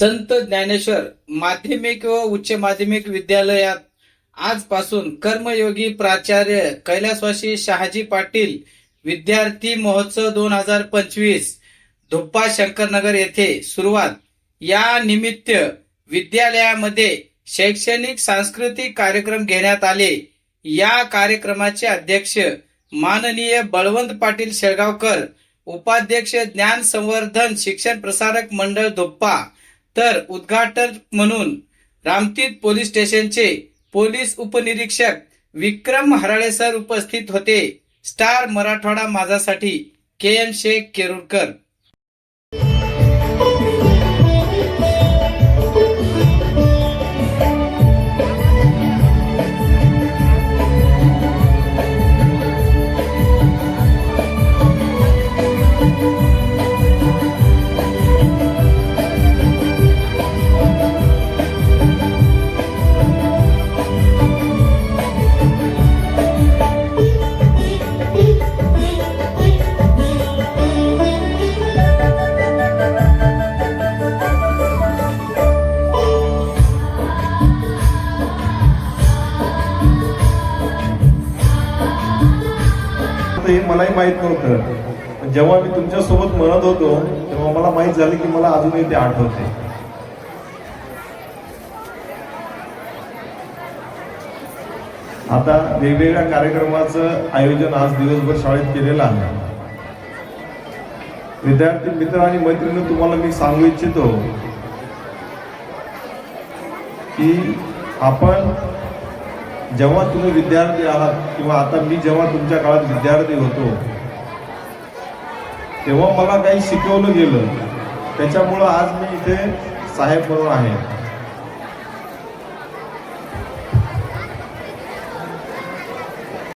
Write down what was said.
संत ज्ञानेश्वर माध्यमिक व उच्च माध्यमिक विद्यालयात आजपासून कर्मयोगी प्राचार्य कैलासवासी शहाजी पाटील विद्यार्थी महोत्सव दोन हजार पंचवीस धुप्पा शंकरनगर येथे सुरुवात. या निमित्त विद्यालयामध्ये शैक्षणिक सांस्कृतिक कार्यक्रम घेण्यात आले. या कार्यक्रमाचे अध्यक्ष माननीय बळवंत पाटील शेळगावकर उपाध्यक्ष ज्ञान संवर्धन शिक्षण प्रसारक मंडळ धुप्पा तर उद्घाटन म्हणून रामतीत पोलीस स्टेशनचे पोलीस उपनिरीक्षक विक्रम हराळे सर उपस्थित होते. स्टार मराठवाडा माझासाठी के एम शेख केरुरकर. आता मलाही माहीत नव्हतं. पण जेव्हा मी तुमच्यासोबत म्हणत होतो तेव्हा मला माहीत झालं की मला अजूनही ते आठवते आता वेगवेगळ्या कार्यक्रमाचं आयोजन आज दिवसभर शाळेत केलेलं आहे. विद्यार्थी मित्र आणि मैत्रिणी तुम्हाला मी सांगू इच्छितो की आपण जेव्हा तुम्ही विद्यार्थी आहात किंवा आता मी जेव्हा तुमच्या काळात विद्यार्थी होतो तेव्हा मला काही शिकवलं गेलं. त्याच्यामुळं आज मी इथे साहेब म्हणून आहे.